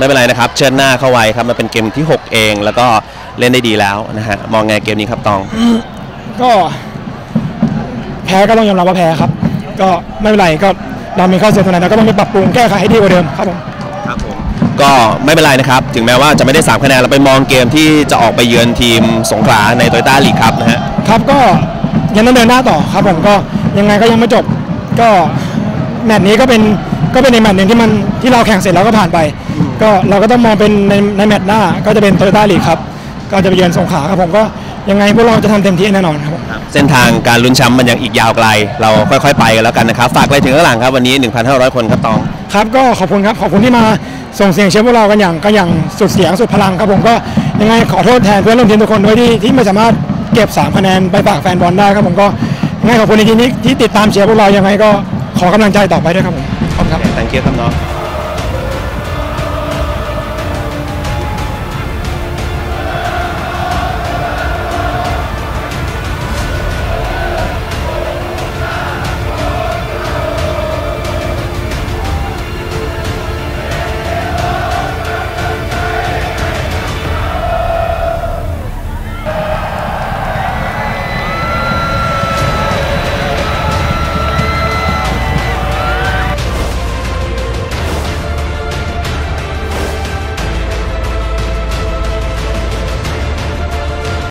ไม่เป็นไรนะครับ เชิญหน้าเข้าไว้ครับมันเป็นเกมที่ 6 เอง แล้วก็เล่นได้ดีแล้วนะฮะมองไงเกมนี้ครับตอง ก็แพ้ก็ต้องยอมรับว่าแพ้ครับ ก็ไม่เป็นไรก็เรามีข้อเสียตรงไหนเราก็ต้องไปปรับปรุงแก้ไขให้ดีกว่าเดิมครับผม ครับผมก็ไม่เป็นไรนะครับ ถึงแม้ว่าจะไม่ได้ 3 คะแนนเราไปมองเกมที่จะออกไปเยือนทีมสงขลาในโตโยต้าลีกครับนะฮะ ครับก็ยังต้องเดินหน้าต่อครับผมก็ยังไงก็ยังไม่จบ ก็แมตช์นี้ก็เป็นก็เป็นในแมตช์หนึ่งที่มันที่เราแข่งเสร็จแล้วก็ผ่านไป ก็เราก็ต้องมองเป็นในในแมตช์หน้าก็จะเป็นโตโยต้าลีกครับก็จะไปเยือนสงขลาครับผมก็ยังไงพวกเราจะทำเต็มที่แน่นอนครับผมเส้นทางการลุ้นแชมป์มันยังอีกยาวไกล เราค่อยๆ ไปกันแล้วกันนะครับ ฝากอะไรถึงข้างหลังครับวันนี้ 1,500 คนครับตอง ครับก็ขอบคุณครับ ขอบคุณที่มาส่งเสียงเชียร์พวกเรากันอย่างกันอย่างสุดเสียงสุดพลังครับผมก็ยังไงขอโทษแทนเพื่อนร่วมทีมทุกคนด้วยที่ที่ไม่สามารถเก็บ3คะแนนไปฝากแฟนบอลได้ครับผมก็ยังไงขอบคุณในทีนี้ที่ติดตามเชียร์พวกเรายังไงก็ขอกำลังใจต่อไปด้วยครับผมขอบคุณครับ thank you ครับน้อง